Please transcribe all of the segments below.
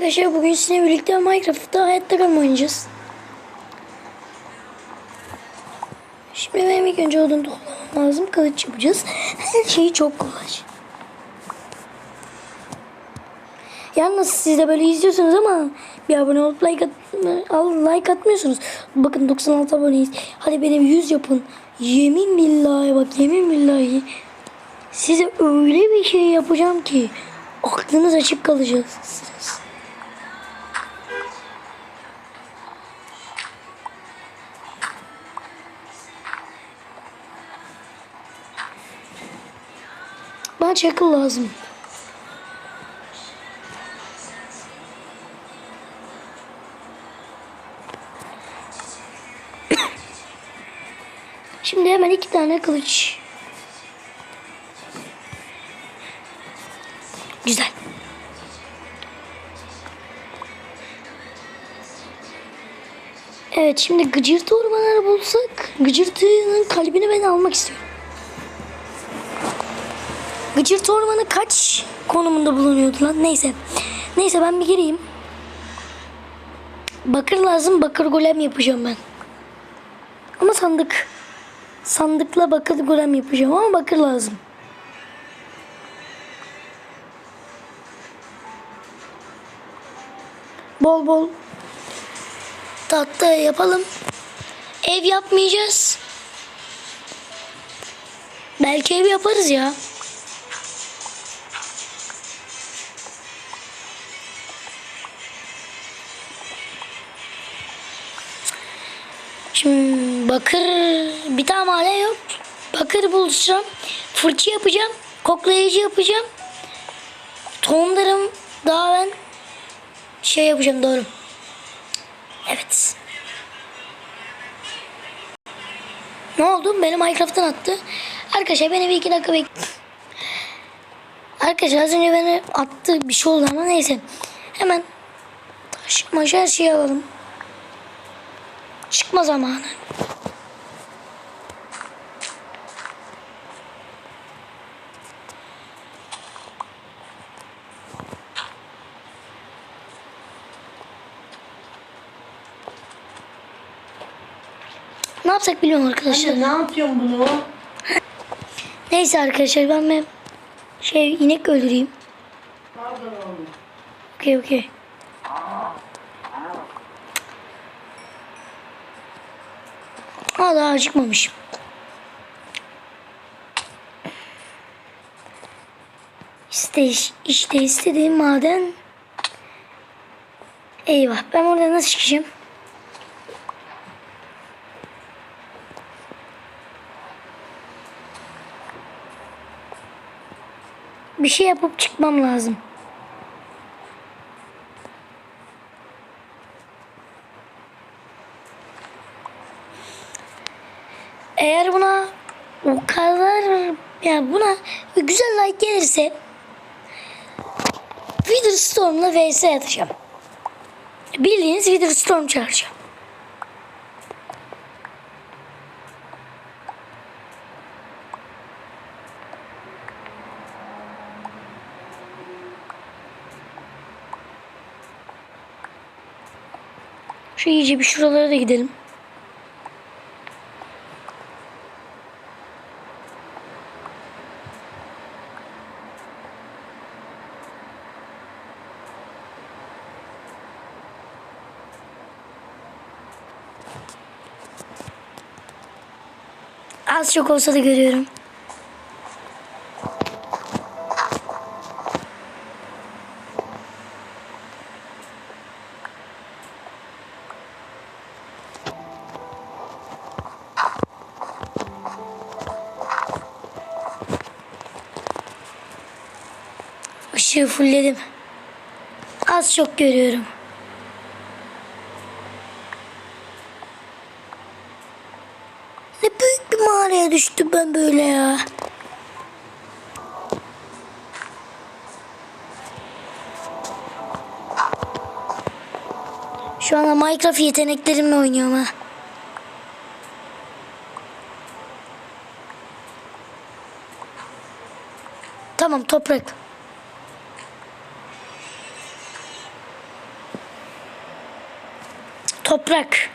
arkadaşlar bugün sizinle birlikte Minecraft'ta hayatta kalma oynayacağız. Şimdi benim ilk önce odun toplamam lazım. Kılıç yapacağız. Her şeyi çok kolay. Yalnız siz de böyle izliyorsunuz ama bir abone olup like, at, like atmıyorsunuz. Bakın 96 aboneyiz. Hadi benim 100 yapın. Yemin billahi bak yemin billahi. Size öyle bir şey yapacağım ki aklınız açık kalacaksınız. Bana çakıl lazım. Şimdi hemen iki tane kılıç. Güzel. Evet şimdi gıcırtı ormanları bulsak gıcırtının kalbini ben almak istiyorum. Gıcırtı ormanı kaç konumunda bulunuyordu lan? Neyse. Neyse ben bir gireyim. Bakır lazım. Bakır golem yapacağım ben. Ama sandık. Sandıkla bakır golem yapacağım ama bakır lazım. Bol bol tahta yapalım. Ev yapmayacağız. Belki ev yaparız ya. Bakır bir tane mahalle yok. Bakır bulacağım. Fırça yapacağım. Koklayıcı yapacağım. Tohumlarım daha ben şey yapacağım doğru. Evet. Ne oldu? Beni Minecraft'tan attı. Arkadaşlar beni bir iki dakika bek. Arkadaşlar az önce beni attı bir şey oldu ama neyse. Hemen taş, maş her şeyi alalım. Çıkma zamanı. Ne yapsak bilmiyorum arkadaşlar. Anne ne yapıyorsun bunu? Neyse arkadaşlar ben bir şey inek öldüreyim. Pardon oğlum. Okey okey. Hala acıkmamışım. İşte, işte istediğim maden. Eyvah ben orada nasıl çıkacağım? Bir şey yapıp çıkmam lazım. Eğer buna o kadar yani buna güzel like gelirse Witherstorm'la vs atacağım. Bildiğiniz Witherstorm çağıracağım. Şu iyice bir şuralara da gidelim. Az çok olsa da görüyorum. Işığı fullledim. Az çok görüyorum. Ne büyük bir mağaraya düştüm ben böyle ya. Şu anda Minecraft yeteneklerimle oynuyorum ha. Tamam toprak. Toprak.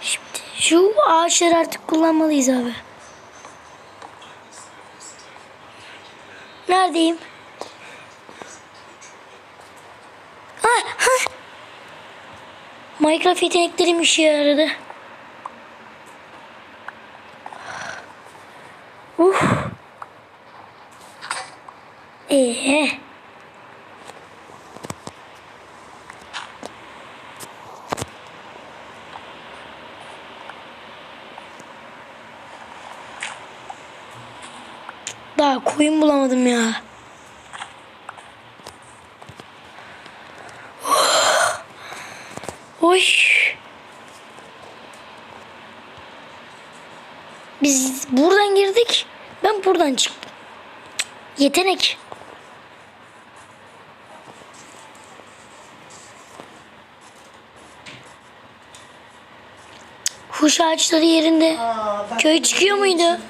Şimdi şu ağaçları artık kullanmalıyız abi. Neredeyim? Ha, ha. Minecraft yeteneklerim işe yaradı. Uf. Ee. Koyun bulamadım ya. Oy. Biz buradan girdik. Ben buradan çıktım. Yetenek. Huş ağaçları yerinde. Aa, Köy çıkıyor muydu?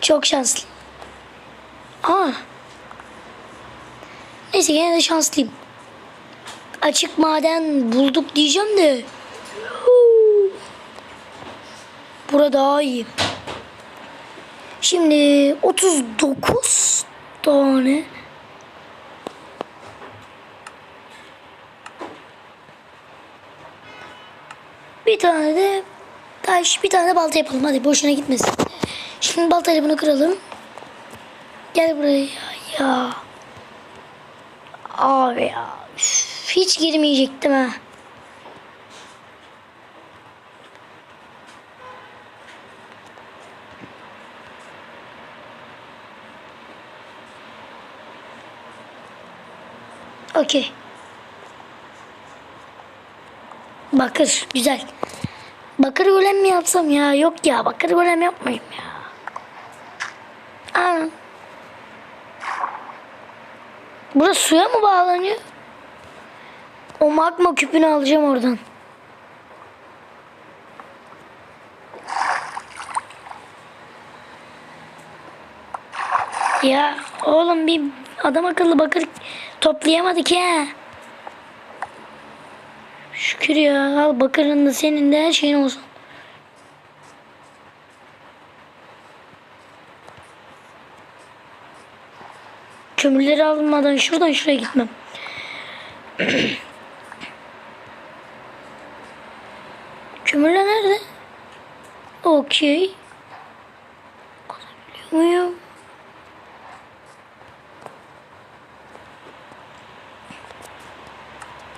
Çok şanslı. Aa. Neyse gene de şanslıyım. Açık maden bulduk diyeceğim de. Burada daha iyi. Şimdi 39 tane. Bir tane de taş, bir tane de balta yapalım. Hadi boşuna gitmesin. Şimdi baltayla bunu kıralım. Gel buraya ya. Abi ya. üf, hiç girmeyecektim ha. Okey. Bakır güzel. Bakır golem mi yapsam ya? Yok ya bakır golem yapmayayım ya. Aa. Burası suya mı bağlanıyor? O magma küpünü alacağım oradan. Ya oğlum bir adam akıllı bakır toplayamadık ya. Şükür ya. Al bakırın da senin de her şeyin olsun. Kömürleri almadan şuradan şuraya gitmem. Kömürler nerede? Okey. Kazabiliyor muyum?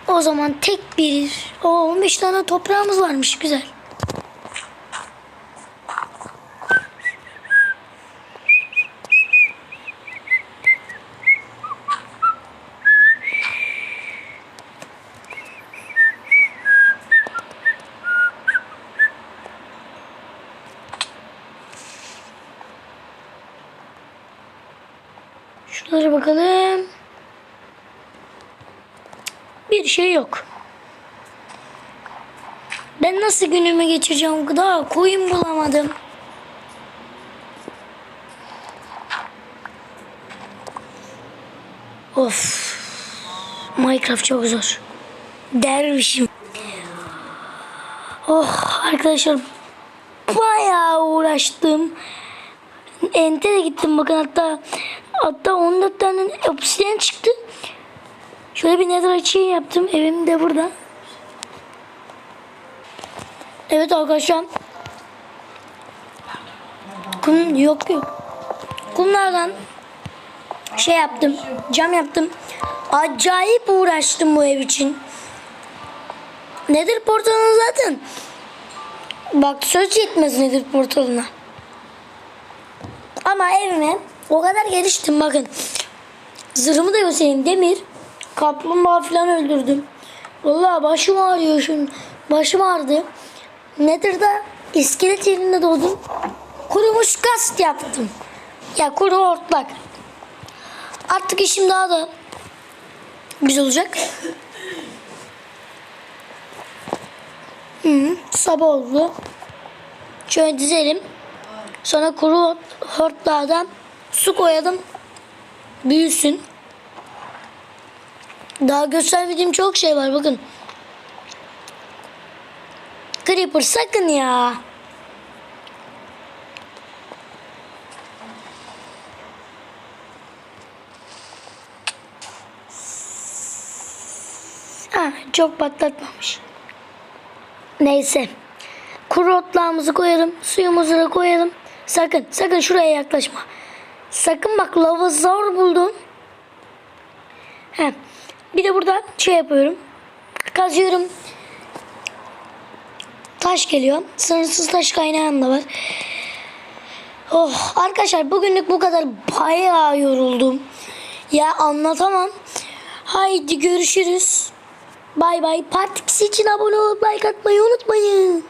O zaman tek bir... O 15 tane toprağımız varmış. Güzel. Şuralara bakalım. Bir şey yok. Ben nasıl günümü geçireceğim? Daha koyun bulamadım. Of. Minecraft çok zor. Dervişim. Oh arkadaşlar bayağı uğraştım. Ente de gittim bakın hatta hatta 14 tane obsidian çıktı. Şöyle bir nether açığı yaptım. Evim de burada. Evet arkadaşlar. Kum yok yok. Kumlardan şey yaptım. Cam yaptım. Acayip uğraştım bu ev için. Nedir portalına zaten? Bak söz yetmez nedir portalına. Ama evime o kadar geliştim bakın. Zırhımı da göstereyim. Demir, kaplumbağa falan öldürdüm. Vallahi başım ağrıyor şimdi. Başım ağrıdı. Nedir da iskelet yerinde doğdum. Kurumuş gaz yaptım. Ya kuru hortlak. Artık işim daha da güzel olacak. Hı, sabah oldu. Şöyle dizelim. Sonra kuru hort- hortlardan su koyalım. Büyüsün. Daha göstermediğim çok şey var bakın. Creeper sakın ya. Ha, çok patlatmamış. Neyse. Kuru otlağımızı koyalım. Suyumuzu da koyalım. Sakın, sakın şuraya yaklaşma. Sakın bak lava zor buldum. He. Bir de burada şey yapıyorum. Kazıyorum. Taş geliyor. Sınırsız taş kaynağım da var. Oh arkadaşlar bugünlük bu kadar bayağı yoruldum. Ya anlatamam. Haydi görüşürüz. Bay bay. Part 2 için abone olup like atmayı unutmayın.